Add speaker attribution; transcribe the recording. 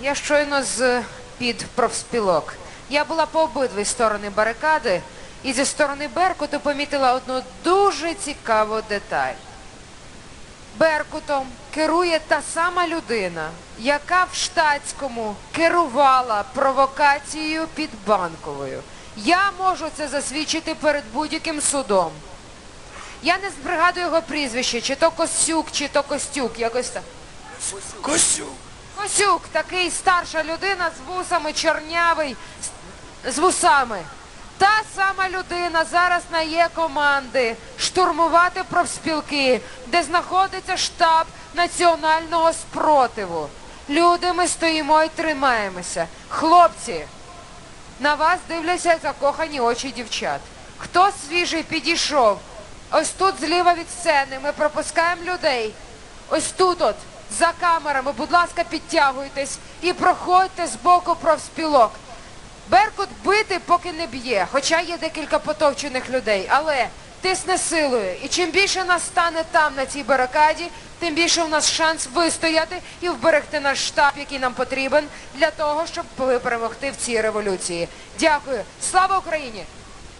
Speaker 1: Я щойно з під профспілок. Я була по обидві сторони барикади і зі сторони Беркуту помітила одну дуже цікаву деталь. Беркутом керує та сама людина, яка в штатському керувала провокацією під банковою. Я можу це засвідчити перед будь-яким судом. Я не пригадую його прізвище, чи то Косюк, чи то Костюк, якось так.
Speaker 2: Костюк.
Speaker 1: Косюк, такий старша людина з вусами, чорнявий, з- вусами. Та сама людина зараз на є команди штурмувати профспілки, де знаходиться штаб національного спротиву. Люди, ми стоїмо і тримаємося. Хлопці, на вас дивляться закохані очі дівчат. Хто свіжий підійшов? Ось тут зліва від сцени ми пропускаємо людей. Ось тут от, за камерами, будь ласка, підтягуйтесь і проходьте з боку профспілок. Беркут бити, поки не б'є, хоча є декілька потовчених людей, але тисне силою. І чим більше нас стане там, на цій барикаді, тим більше у нас шанс вистояти і вберегти наш штаб, який нам потрібен для того, щоб перемогти в цій революції. Дякую. Слава Україні!